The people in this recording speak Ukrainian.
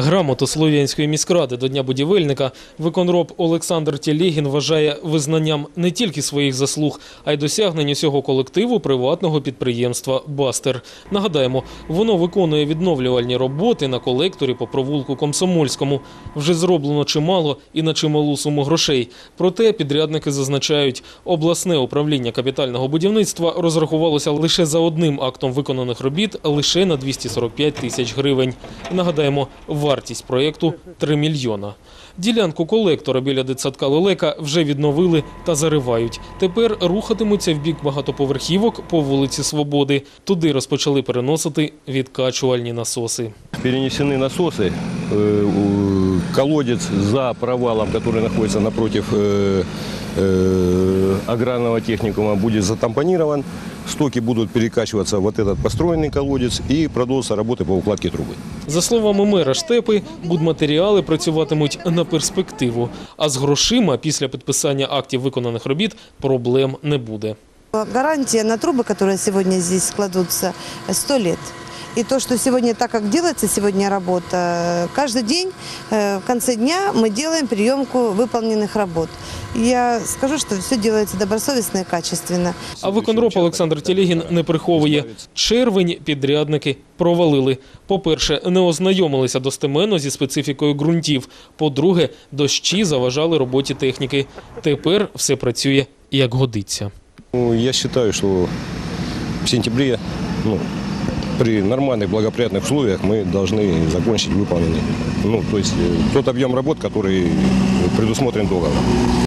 Грамоту Слов'янської міськради до Дня будівельника виконроб Олександр Тілєгін вважає визнанням не тільки своїх заслуг, а й досягнень усього колективу приватного підприємства «Бастер». Нагадаємо, воно виконує відновлювальні роботи на колекторі по провулку Комсомольському. Вже зроблено чимало і на чималу суму грошей. Проте підрядники зазначають, обласне управління капітального будівництва розрахувалося лише за одним актом виконаних робіт лише на 245 тисяч гривень. Нагадаємо, вартість проєкту – 3 мільйона. Ділянку колектора біля дитсадка Лелека вже відновили та заривають. Тепер рухатимуться в бік багатоповерхівок по вулиці Свободи. Туди розпочали переносити відкачувальні насоси. Перенесены насосы Э, у- Колодец за провалом, который находится напротив э, э, аграрного техникума, будет затампонирован. Стоки будут перекачиваться в вот этот построенный колодец и продолжатся работы по укладке трубы. За словами мера Штепи, будматеріали працюватимуть на перспективу. А з грошима після підписання актів виконаних робіт проблем не буде. Гарантия на трубы, которые сегодня здесь кладутся, 100 лет. И то, что сегодня, так как делается сегодня работа, каждый день э, в конце дня мы делаем приемку выполненных работ. Я скажу, что все делается добросовестно и качественно. А виконроб Олександр Тілегін не приховує. Червень підрядники провалили. По-перше, не ознайомилися достеменно зі специфікою ґрунтів. По-друге, дощі заважали роботі техніки. Тепер все працює як годиться. Ну, Я считаю, что в сентябре ну, при нормальных благоприятных условиях мы должны закончить выполненный. Ну, то есть э, тот объем работ, который предусмотрен договором.